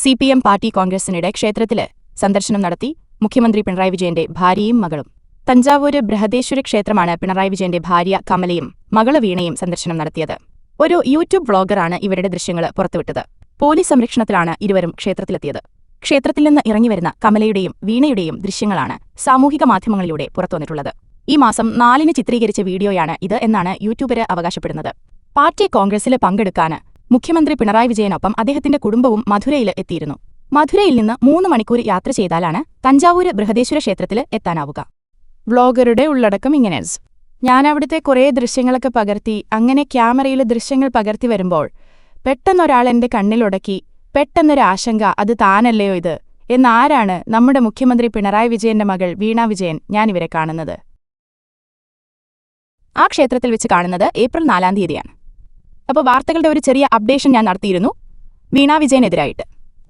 C P M party കോൺഗ്രസിനിടെ ക്ഷേത്രത്തിൽ സന്ദർശനം നടത്തി മുഖ്യമന്ത്രി പിണറായി വിജയന്റെ ഭാര്യയും മകളും. തഞ്ചാവൂര് ബൃഹദേശ്വര ക്ഷേത്രമാണ് പിണറായി വിജയന്റെ ഭാര്യ കമലയും മകൾ വീണയും സന്ദർശനം നടത്തിയത്. ഒരു യൂട്യൂബ് വ്ളോഗറാണ് ഇവരുടെ ദൃശ്യങ്ങൾ പുറത്തുവിട്ടത്. പോലീസ് സംരക്ഷണത്തിലാണ് ഇരുവരും ക്ഷേത്രത്തിലെത്തിയത്. ക്ഷേത്രത്തിൽ നിന്ന് ഇറങ്ങിവരുന്ന കമലയുടെയും വീണയുടെയും ദൃശ്യങ്ങളാണ് സാമൂഹിക മാധ്യമങ്ങളിലൂടെ പുറത്തുവന്നിട്ടുള്ളത്. ഈ മാസം നാലിന് ചിത്രീകരിച്ച വീഡിയോയാണ് ഇത് എന്നാണ് യൂട്യൂബര് അവകാശപ്പെടുന്നത്. പാർട്ടി കോൺഗ്രസിൽ പങ്കെടുക്കാൻ മുഖ്യമന്ത്രി പിണറായി വിജയനൊപ്പം അദ്ദേഹത്തിന്റെ കുടുംബവും മധുരയിൽ എത്തിയിരുന്നു. മധുരയിൽ നിന്ന് മൂന്ന് മണിക്കൂർ യാത്ര ചെയ്താലാണ് തഞ്ചാവൂര് ബൃഹദേശ്വര ക്ഷേത്രത്തിൽ എത്താനാവുക. വ്ളോഗറുടെ ഉള്ളടക്കം ഇങ്ങനെ. ഞാൻ അവിടുത്തെ കുറേ ദൃശ്യങ്ങളൊക്കെ പകർത്തി അങ്ങനെ ക്യാമറയിൽ ദൃശ്യങ്ങൾ പകർത്തി വരുമ്പോൾ പെട്ടെന്നൊരാൾ എന്റെ കണ്ണിലുടക്കി പെട്ടെന്നൊരാശങ്ക അത് താനല്ലയോ ഇത്? എന്നാരാണ് നമ്മുടെ മുഖ്യമന്ത്രി പിണറായി വിജയന്റെ മകൾ വീണാ വിജയൻ ഞാനിവരെ കാണുന്നത്? ആ ക്ഷേത്രത്തിൽ വെച്ച് കാണുന്നത് ഏപ്രിൽ നാലാം തീയതിയാണ്. അപ്പോൾ വാർത്തകളുടെ ഒരു ചെറിയ അപ്ഡേഷൻ ഞാൻ നടത്തിയിരുന്നു. വീണ വിജയനെതിരായിട്ട്.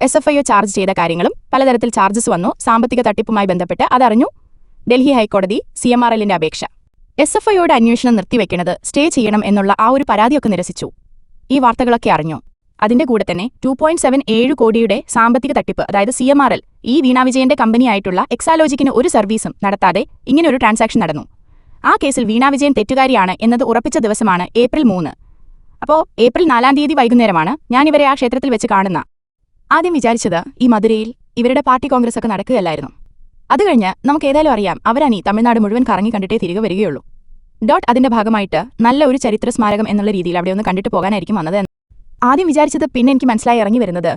എസ് എഫ് ഐ ചാർജ് ചെയ്ത കാര്യങ്ങളും പലതരത്തിൽ ചാർജസ് വന്നു. സാമ്പത്തിക തട്ടിപ്പുമായി ബന്ധപ്പെട്ട് അതറിഞ്ഞു. ഡൽഹി ഹൈക്കോടതി സി എം ആർ എല്ലിന്റെ അപേക്ഷ. എസ് എഫ് ഐയോട് അന്വേഷണം നിർത്തിവെക്കുന്നത് സ്റ്റേ ചെയ്യണം എന്നുള്ള ആ ഒരു പരാതിയൊക്കെ നിരസിച്ചു. ഈ വാർത്തകളൊക്കെ അറിഞ്ഞു. അതിന്റെ കൂടെ തന്നെ ടു പോയിന്റ് സെവൻ ഏഴ് കോടിയുടെ സാമ്പത്തിക തട്ടിപ്പ് അതായത് സി എം ആർ എൽ ഈ വീണാ വിജയന്റെ കമ്പനിയായിട്ടുള്ള എക്സാലോജിക്കിന് ഒരു സർവീസും നടത്താതെ ഇങ്ങനെ ഒരു ട്രാൻസാക്ഷൻ നടന്നു. ആ കേസിൽ വീണാ വിജയൻ തെറ്റുകാരിയാണ് എന്നത് ഉറപ്പിച്ച ദിവസമാണ് ഏപ്രിൽ മൂന്ന്. അപ്പോ ഏപ്രിൽ നാലാം തീയതി വൈകുന്നേരമാണ് ഞാൻ ഇവരെ ആ ക്ഷേത്രത്തിൽ വെച്ച് കാണുന്ന. ആദ്യം വിചാരിച്ചത് ഈ മധുരയിൽ ഇവരുടെ പാർട്ടി കോൺഗ്രസ് ഒക്കെ നടക്കുകയല്ലായിരുന്നു. അത് കഴിഞ്ഞ് നമുക്ക് ഏതായാലും അറിയാം അവരാണീ തമിഴ്നാട് മുഴുവൻ കറങ്ങി കണ്ടിട്ടേ തിരികെ വരികയുള്ളൂ. ഡോട്ട് അതിന്റെ ഭാഗമായിട്ട് നല്ല ഒരു ചരിത്ര സ്മാരകം എന്നുള്ള രീതിയിൽ അവിടെ ഒന്ന് കണ്ടിട്ട് പോകാനായിരിക്കും വന്നത് ആദ്യം വിചാരിച്ചത് പിന്നെ എനിക്ക് മനസ്സിലായി ഇറങ്ങി വരുന്നത്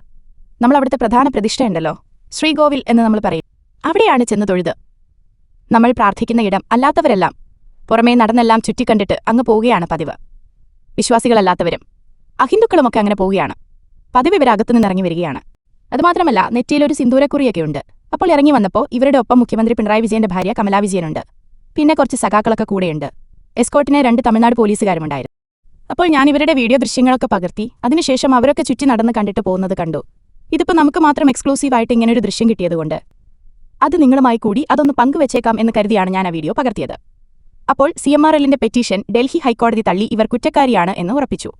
നമ്മൾ അവിടുത്തെ പ്രധാന പ്രതിഷ്ഠയുണ്ടല്ലോ ശ്രീകോവിൽ എന്ന് നമ്മൾ പറയും. അവിടെയാണ് ചെന്ന് തൊഴുത്. നമ്മൾ പ്രാർത്ഥിക്കുന്ന ഇടം അല്ലാത്തവരെല്ലാം പുറമേ നടന്നെല്ലാം ചുറ്റിക്കണ്ടിട്ട് അങ്ങ് പോവുകയാണ് പതിവ്. വിശ്വാസികളല്ലാത്തവരും അഹിന്ദുക്കളുമൊക്കെ അങ്ങനെ പോവുകയാണ്. പതിവ് ഇവരകത്തു നിന്നിറങ്ങി വരികയാണ്. അതുമാത്രമല്ല നെറ്റിയിലൊരു സിന്ദൂരക്കുറിയൊക്കെയുണ്ട് അപ്പോൾ ഇറങ്ങി വന്നപ്പോൾ ഇവരുടെ ഒപ്പം മുഖ്യമന്ത്രി പിണറായി വിജയന്റെ ഭാര്യ കമലാ വിജയനുണ്ട്. പിന്നെ കുറച്ച് സഖാക്കളൊക്കെ കൂടെയുണ്ട്. എസ്കോട്ടിനെ രണ്ട് തമിഴ്നാട് പോലീസുകാരുമുണ്ടായിരുന്നു. അപ്പോൾ ഞാൻ ഇവരുടെ വീഡിയോ ദൃശ്യങ്ങളൊക്കെ പകർത്തി അതിനുശേഷം അവരൊക്കെ ചുറ്റി നടന്ന് കണ്ടിട്ട് പോകുന്നത് കണ്ടു. ഇതിപ്പോൾ നമുക്ക് മാത്രം എക്സ്ക്ലൂസീവായിട്ട് ഇങ്ങനൊരു ദൃശ്യം കിട്ടിയതുകൊണ്ട്. അത് നിങ്ങളുമായി കൂടി അതൊന്ന് പങ്കുവച്ചേക്കാം എന്ന് കരുതിയാണ് ഞാൻ ആ വീഡിയോ പകർത്തിയത്. അപ്പോൾ സി എം ആർ എല്ലിന്റെ പെറ്റീഷൻ ഡൽഹി ഹൈക്കോടതി തള്ളി ഇവർ കുറ്റക്കാരിയാണ് എന്ന് ഉറപ്പിച്ചു.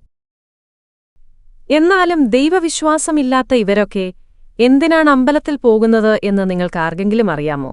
എന്നാലും ദൈവവിശ്വാസമില്ലാത്ത ഇവരൊക്കെ എന്തിനാണ് അമ്പലത്തിൽ പോകുന്നത് എന്ന് നിങ്ങൾക്ക് ആർക്കെങ്കിലും അറിയാമോ?